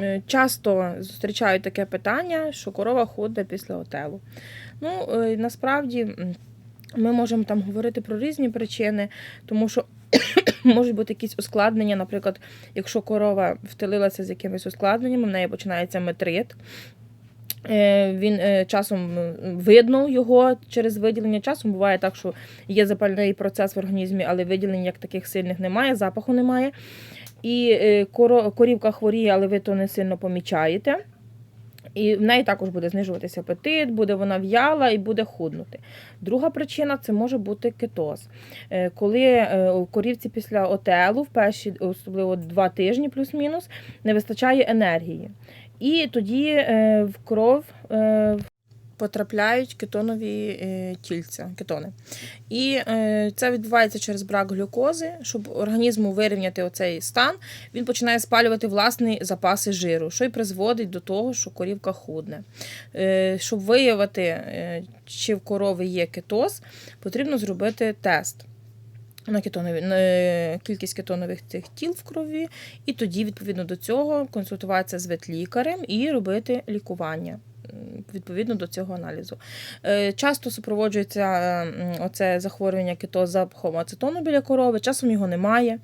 е, часто зустрічають таке питання, що корова худне після отелу. Ну, е, насправді ми можемо там говорити про різні причини, тому що можуть бути якісь ускладнення. Наприклад, якщо корова втелилася з якимись ускладненнями, в неї починається метрит. Е, Він часом видно його через виділення. Часом буває так, що є запальний процес в організмі, але виділень як таких сильних немає, запаху немає. І е, корівка хворіє, але ви то не сильно помічаєте. І в неї також буде знижуватися апетит, буде вона в'яла і буде худнути. Друга причина це може бути кетоз. Е, Коли е, у корівці після отелу в перші, особливо два тижні плюс-мінус, не вистачає енергії. І тоді в кров потрапляють кетонові е, тільця, кетони. І е, це відбувається через брак глюкози, щоб організму вирівняти оцей стан, він починає спалювати власні запаси жиру, що й призводить до того, що корівка худне. Е, Щоб виявити, чи в корови є кетоз, потрібно зробити тест. На кетонові на кількість кетонових цих тіл в крові, і тоді, відповідно до цього, консультуватися з ветлікарем і робити лікування відповідно до цього аналізу. Е, Часто супроводжується е, оце захворювання кетоз запахом ацетону біля корови, часом його немає.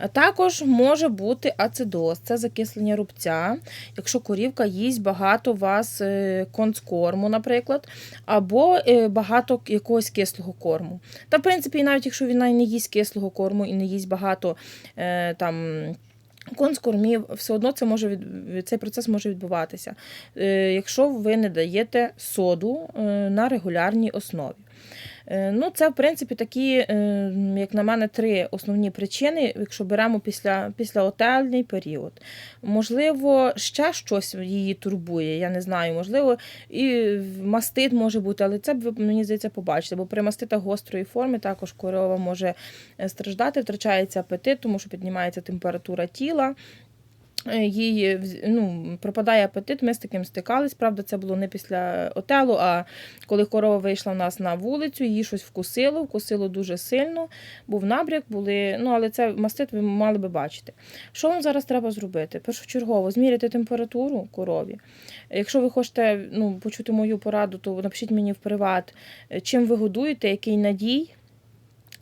Е, Також може бути ацидоз, це закислення рубця, якщо корівка їсть багато вас е, концкорму, наприклад, або багато якогось кислого корму. Та, в принципі, навіть якщо він не їсть кислого корму і не їсть багато там. Конскормів, все одно це може від... цей процес може відбуватися, е, якщо ви не даєте соду е, на регулярній основі. Е, Ну, це, в принципі, такі, е, як на мене, три основні причини, якщо беремо після, післяотельний період. Можливо, ще щось її турбує, я не знаю. Можливо, і мастит може бути, але це ви, мені здається, побачите. Бо при маститах гострої форми також корова може е, страждати, втрачається апетит, тому що піднімається температура тіла. Е, Їй ну, пропадає апетит, ми з таким стикались. Правда, це було не після отелу, а коли корова вийшла в нас на вулицю, її щось вкусило, вкусило дуже сильно, був набряк, були, ну, але це мастит ви мали би бачити. Що вам зараз треба зробити? Першочергово зміряти температуру корові. Якщо ви хочете ну, почути мою пораду, то напишіть мені в приват, е, чим ви годуєте, який надій.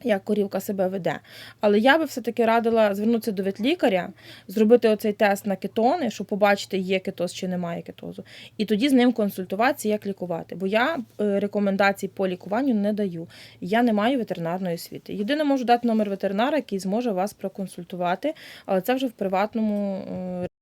Як корівка себе веде. Але я би все-таки радила звернутися до ветлікаря, зробити оцей тест на кетони, щоб побачити, є кетоз чи немає кетозу. І тоді з ним консультуватися, як лікувати. Бо я е, рекомендацій по лікуванню не даю. Я не маю ветеринарної освіти. Єдине можу дати номер ветеринара, який зможе вас проконсультувати, але це вже в приватному е,